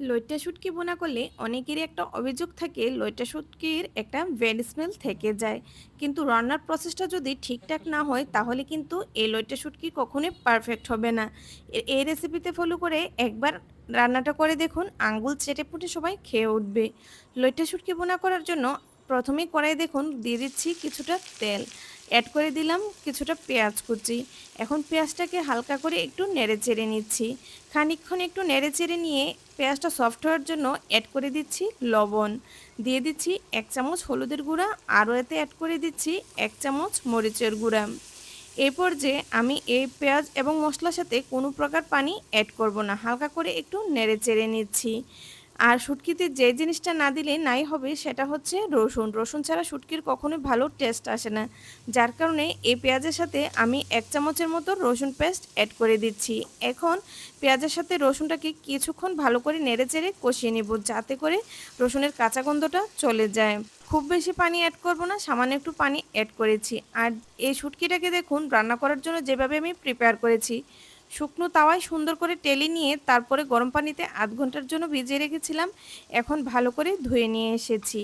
লইট্টা শুটকি বোনা করলে অনেকেরই একটা অভিযোগ থাকে লইট্টা শুটকির একটা ব্যাড স্মেল থেকে যায়। কিন্তু রান্নার প্রসেসটা যদি ঠিকঠাক না হয়, তাহলে কিন্তু এই লইট্টা শুটকি কখনোই পারফেক্ট হবে না। এই রেসিপিতে ফলো করে একবার রান্নাটা করে দেখুন, আঙ্গুল চেটে পুটে সবাই খেয়ে উঠবে। লইট্টা শুটকি বোনা করার জন্য প্রথমেই কড়াই দেখুন দিয়ে দিচ্ছি কিছুটা তেল। অ্যাড করে দিলাম কিছুটা পেঁয়াজ কুচি। এখন পেঁয়াজটাকে হালকা করে একটু নেড়ে চেড়ে নিচ্ছি। খানিকক্ষণ একটু নেড়ে চেড়ে নিয়ে পেঁয়াজটা সফট হওয়ার জন্য অ্যাড করে দিচ্ছি লবণ। দিয়ে দিচ্ছি এক চামচ হলুদের গুঁড়া, আরও এতে অ্যাড করে দিচ্ছি এক চামচ মরিচের গুঁড়া। এরপর যে আমি এই পেঁয়াজ এবং মশলার সাথে কোনো প্রকার পানি অ্যাড করব না, হালকা করে একটু নেড়ে চেড়ে নিচ্ছি। আর শুটকিতে যে জিনিসটা না দিলে নাই হবে সেটা হচ্ছে রসুন। রসুন ছাড়া শুটকির কখনোই ভালো টেস্ট আসে না। যার কারণে এই পেঁয়াজের সাথে আমি এক চামচের মতো রসুন পেস্ট অ্যাড করে দিচ্ছি। এখন পেঁয়াজের সাথে রসুনটাকে কিছুক্ষণ ভালো করে নেড়ে চেড়ে কষিয়ে নেব যাতে করে রসুনের কাঁচা গন্ধটা চলে যায়। খুব বেশি পানি অ্যাড করব না, সামান্য একটু পানি অ্যাড করেছি। আর এই শুটকিটাকে দেখুন, রান্না করার জন্য যেভাবে আমি প্রিপেয়ার করেছি শুকনো তাওয়ায় সুন্দর করে টেলে নিয়ে তারপরে গরম পানিতে আধ ঘণ্টার জন্য ভিজিয়ে রেখেছিলাম। এখন ভালো করে ধুয়ে নিয়ে এসেছি।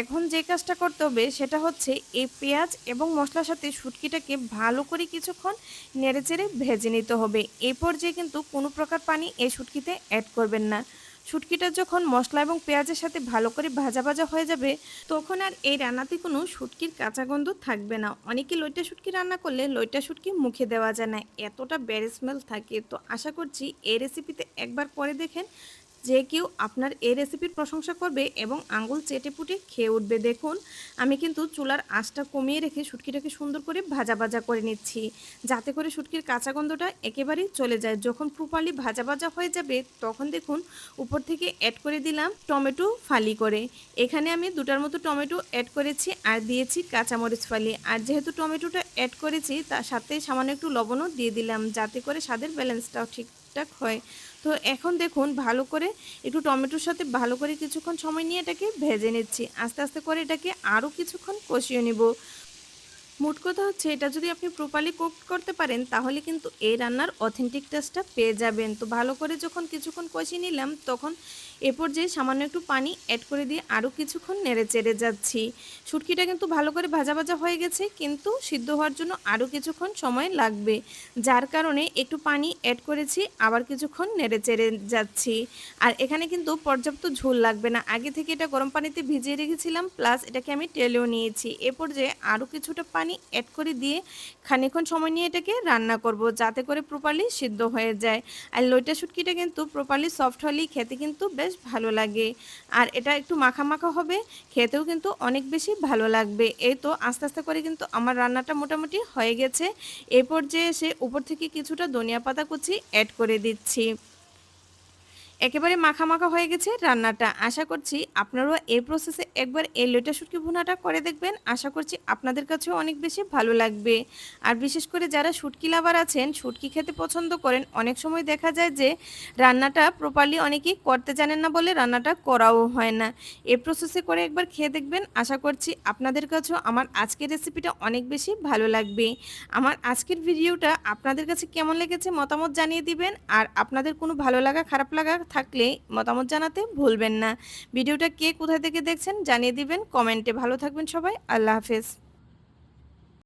এখন যে কাজটা করতে হবে সেটা হচ্ছে এই পেঁয়াজ এবং মশলার সাথে শুটকিটাকে ভালো করে কিছুক্ষণ নেড়েচেড়ে ভেজে নিতে হবে। এরপর যে কিন্তু কোনো প্রকার পানি এই শুটকিতে অ্যাড করবেন না। শুটকিটা যখন মশলা এবং পেঁয়াজের সাথে ভালো করে ভাজা ভাজা হয়ে যাবে, তখন আর এই রান্নাতে কোনো শুটকির কাঁচা গন্ধ থাকবে না। অনেকে লইটা শুটকি রান্না করলে লইটা শুটকি মুখে দেওয়া যায় না, এতটা ব্যারে স্মেল থাকে। তো আশা করছি এই রেসিপিতে একবার পরে দেখেন যে কেউ আপনার এই রেসিপির প্রশংসা করবে এবং আঙ্গুল চেটে পুটে খেয়ে উঠবে। দেখুন, আমি কিন্তু চুলার আঁচটা কমিয়ে রেখে শুটকিটাকে সুন্দর করে ভাজা ভাজা করে নিচ্ছি। যাতে করে শুটকির কাঁচা গন্ধটা একেবারেই চলে যায়। যখন প্রপারলি ভাজা ভাজা হয়ে যাবে, তখন দেখুন, উপর থেকে অ্যাড করে দিলাম টমেটো ফালি করে। এখানে আমি দুটার মতো টমেটো অ্যাড করেছি আর দিয়েছি কাঁচামরিচ ফালি। আর যেহেতু টমেটোটা অ্যাড করেছি, তার সাথে সামান্য একটু লবণও দিয়ে দিলাম, যাতে করে স্বাদের ব্যালেন্সটাও ঠিকঠাক হয়। তো এখন দেখুন ভালো করে একটু টমেটোর সাথে ভালো করে কিছুক্ষণ সময় নিয়ে এটাকে ভেজে নিচ্ছি। আস্তে আস্তে করে এটাকে আরও কিছুক্ষণ কষিয়ে নেব। মোট কথা হচ্ছে, এটা যদি আপনি প্রপারলি কুক করতে পারেন, তাহলে কিন্তু এই রান্নার অথেন্টিক টেস্টটা পেয়ে যাবেন। তো ভালো করে যখন কিছুক্ষণ কষিয়ে নিলাম, তখন এ পর্যায়ে সামান্য একটু পানি অ্যাড করে দিয়ে আরও কিছুক্ষণ নেড়ে চেড়ে যাচ্ছি। শুটকিটা কিন্তু ভালো করে ভাজা ভাজা হয়ে গেছে, কিন্তু সিদ্ধ হওয়ার জন্য আরও কিছুক্ষণ সময় লাগবে। যার কারণে একটু পানি অ্যাড করেছি, আবার কিছুক্ষণ নেড়ে চেড়ে যাচ্ছি। আর এখানে কিন্তু পর্যাপ্ত ঝোল লাগবে না। আগে থেকে এটা গরম পানিতে ভিজিয়ে রেখেছিলাম, প্লাস এটাকে আমি টেলেও নিয়েছি। এ পর্যায়ে আরও কিছুটা পানি অ্যাড করে দিয়ে খানিক্ষণ সময় নিয়ে এটাকে রান্না করব, যাতে করে প্রপারলি সিদ্ধ হয়ে যায়। আর লইটা শুটকিটা কিন্তু প্রপারলি সফট হলেই খেতে কিন্তু বেশ ভালো লাগে। আর এটা একটু মাখা মাখা হবে, খেতেও কিন্তু অনেক বেশি ভালো লাগবে। এই তো আস্তে আস্তে করে কিন্তু আমার রান্নাটা মোটামুটি হয়ে গেছে। এই পর্যায়ে এসে উপর থেকে কিছুটা ধনিয়া পাতা কুচি অ্যাড করে দিচ্ছি। একেবারে মাখা মাখা হয়ে গেছে রান্নাটা। আশা করছি আপনারাও এই প্রসেসে একবার এই লইটা শুটকি ভুনাটা করে দেখবেন। আশা করছি আপনাদের কাছেও অনেক বেশি ভালো লাগবে। আর বিশেষ করে যারা শুটকি লাভার আছেন, শুটকি খেতে পছন্দ করেন, অনেক সময় দেখা যায় যে রান্নাটা প্রপারলি অনেকেই করতে জানেন না বলে রান্নাটা করাও হয় না। এই প্রসেসে করে একবার খেয়ে দেখবেন। আশা করছি আপনাদের কাছেও আমার আজকের রেসিপিটা অনেক বেশি ভালো লাগবে। আমার আজকের ভিডিওটা আপনাদের কাছে কেমন লেগেছে মতামত জানিয়ে দিবেন। আর আপনাদের কোনো ভালো লাগা, খারাপ লাগা থাকলে মতামত জানাতে ভুলবেন না। ভিডিওটা কে কোথা থেকে দেখছেন জানিয়ে দিবেন। কমেন্টে ভালো থাকবেন সবাই। আল্লাহ হাফেজ।